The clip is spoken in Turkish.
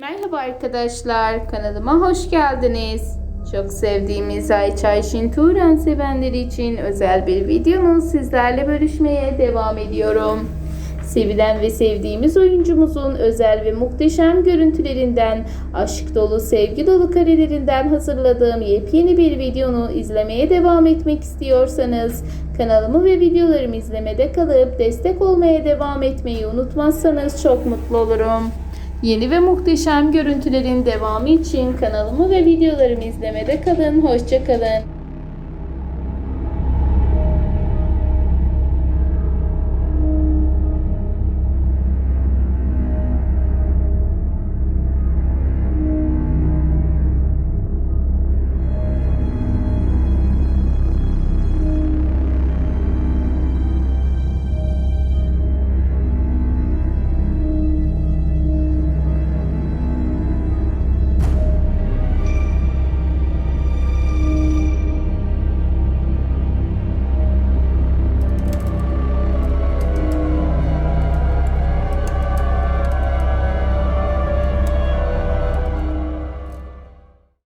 Merhaba arkadaşlar, kanalıma hoş geldiniz. Çok sevdiğimiz Ayça Ayşin Turan sevenleri için özel bir videomu sizlerle bölüşmeye devam ediyorum. Sevilen ve sevdiğimiz oyuncumuzun özel ve muhteşem görüntülerinden, aşk dolu, sevgi dolu karelerinden hazırladığım yepyeni bir videonu izlemeye devam etmek istiyorsanız kanalımı ve videolarımı izlemede kalıp destek olmaya devam etmeyi unutmazsanız çok mutlu olurum. Yeni ve muhteşem görüntülerin devamı için kanalımı ve videolarımı izlemede kalın. Hoşçakalın.